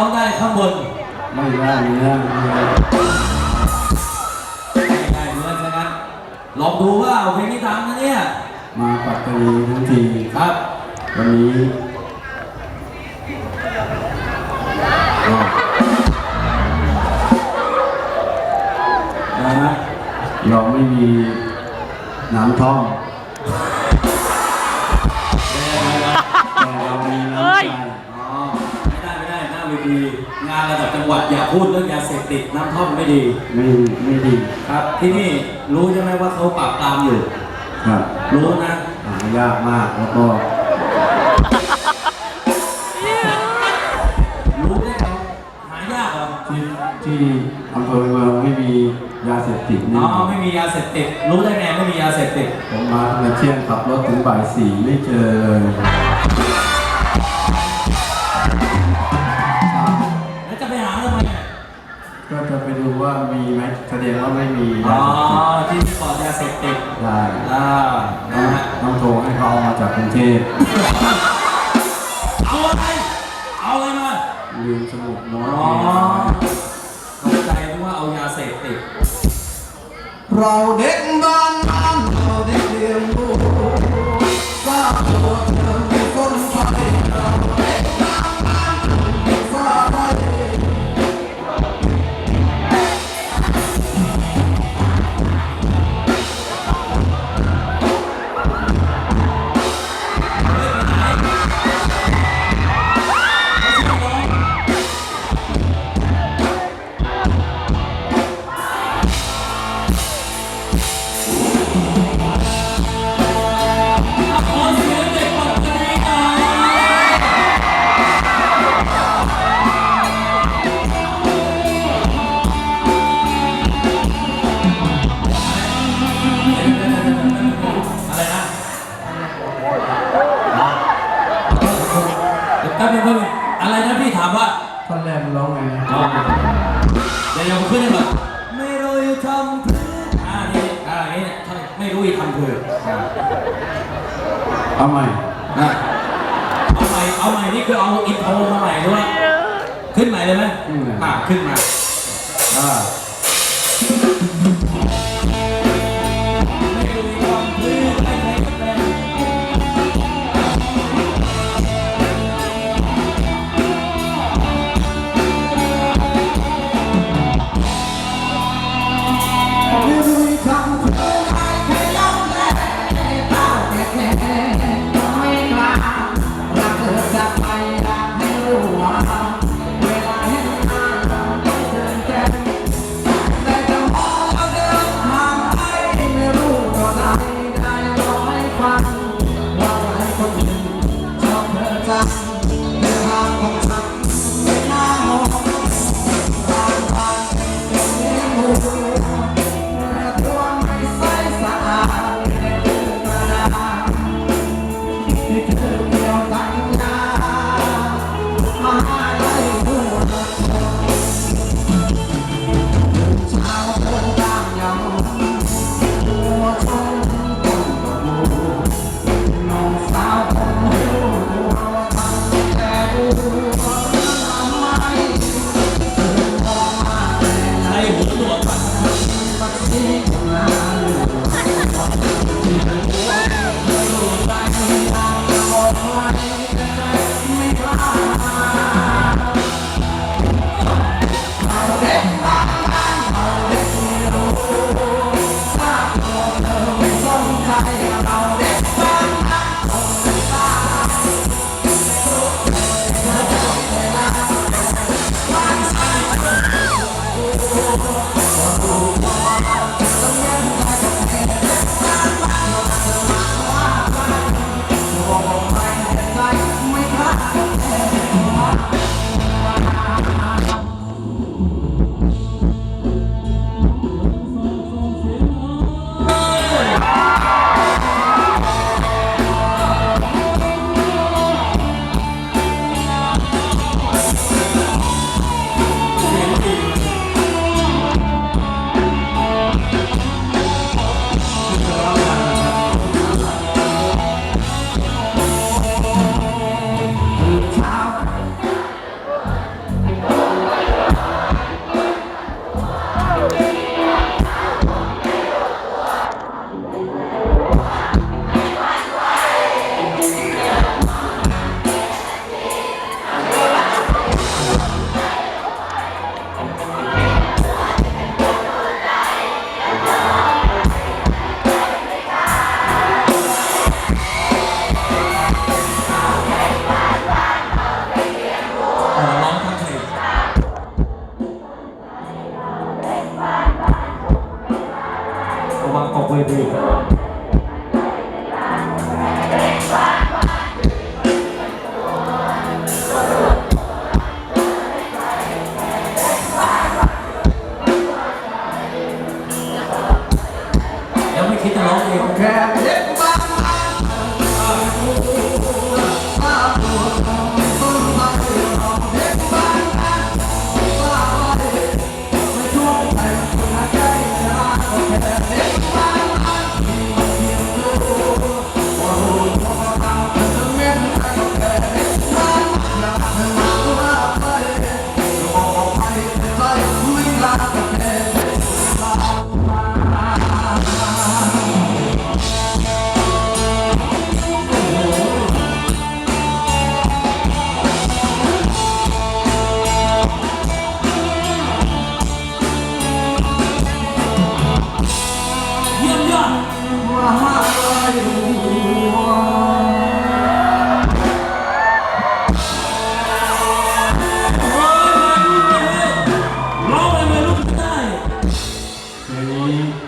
ร้องได้ข้างบน ไม่ได้เนื้อเนื้อไม่ได้เนื้อฉะนั้นลองดูว่าเพลงนี้ดังนะเนี่ย มาปัตตานีทั้งทีครับ วันนี้ก็นะฮะเราไม่มีน้ำท่อมแต่เรามีน้ำใจ ด้หน้าเวทีงานระดับจังหวัดอย่าพูดเรื่องยาเสพติดน้ำท่อมไม่ดี ไม่ไม่ดีครับ ที่นี่รู้ใช่ไหมว่าเขาปราบปรามอยู่ ครับรู้นะหายากมากแล้วก็รู้ได้ไงหายากเหรอที่ที่อำเภอเมืองไม่มียาเสพติดอ๋นี่อไม่มียาเสพติดรู้ได้ไงไม่มียาเสพติดผมมาเมื่อเที่ยงขับรถถึงบ่ายสี่ไม่เจอเลย ว่ามีไหมแสดงว่าไม่มีอ๋ยาอเสพติดที่ที่ปลอดยาเสพติดได้อ่านะฮะต้องโทรให้เขาเอามาจากกรุงเทพเอาอะไรเอาอะไรมาลืมสมุดโน้อ๋ตอเองเข้าใจว่าเอายาเสพติดเราเด็กบ้านน้ำเราเด็กเรียนรู้ำเพื่ออ่านี่อ่านี่ไม่รู้จะทำเพื่ออ่าเอาใหม่อะเอาใหม่เอาใหม่นี่คือเอาอินโทรมาใหม่ด้วยขึ้นใหม่เลยไหมอะขึ้นมา อ่า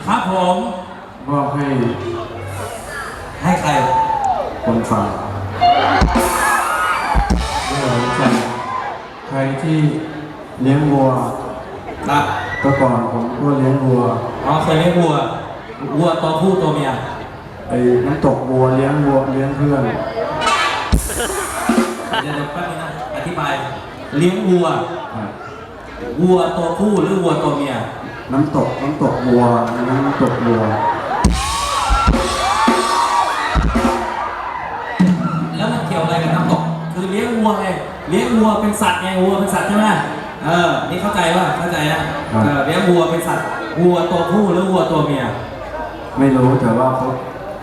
ครับผมมอบให้ให้ใครคนฟังเพื่อหัวใจใครที่เลี้ยงวัวครับแต่ก่อนผมก็เลี้ยงวัวอ๋อเคยเลี้ยงวัววัวตัวผู้ตัวเมียไอ้น้ำตกวัวเลี้ยงวัวเลี้ยงเพื่อนเดี๋ยวเดี๋ยวแป๊บนึงนะอธิบาย เลี้ยงวัวครับวัวตัวผู้หรือวัวตัวเมีย น้ำตกน้ำตกวัวน้ำตกวัว แล้วมันเกี่ยวอะไรกับน้ำตก คือเลี้ยงวัวไงเลี้ยงวัวเป็นสัตว์ไงวัวเป็นสัตว์ใช่ไหมเออ นี่เข้าใจว่าเข้าใจนะเออเลี้ยงวัวเป็นสัตว์วัวตัวผู้หรือวัวตัวเมีย ไม่รู้แต่ว่าเขา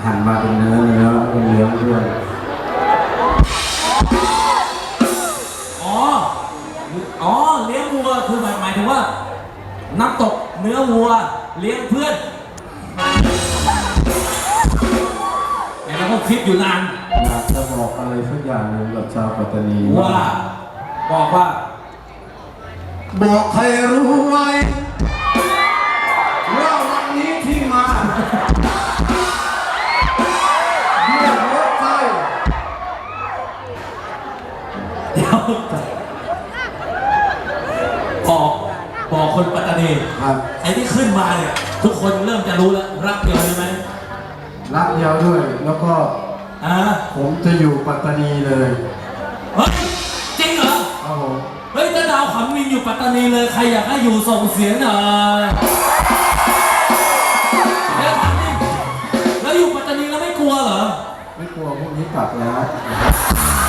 หันมาเป็นเนื้อเนื้อเป็นเลี้ยงเพื่อนอ๋อ วัว เลี้ยงเพื่อนไอ้เราก็คิดอยู่นาน อยากจะบอกอะไรสักอย่างหนึ่งกับชาวปัตตานีว่าบอกว่า บอกให้รู้ไว้ว่าวันนี้ที่มาเรียกหัวใจเดี๋ยวบอกบอก คนปัตตานีครับไอ้ที่ขึ้นมาเนี่ยทุกคนเริ่มจะรู้แล้วรักเดียวใช่ไหมรักเดียวด้วย แล้วก็อ่าผมจะอยู่ปัตตานีเลยเฮ้ยจริงเหรอครับผมเฮ้ยถ้าดาวขำมินอยู่ปัตตานีเลยใครอยากให้อยู่ส่งเสียงหน่อยแล้วถามดิแล้วอยู่ปัตตานีแล้วไม่กลัวเหรอไม่กลัวพวกนี้กลับแล้วเ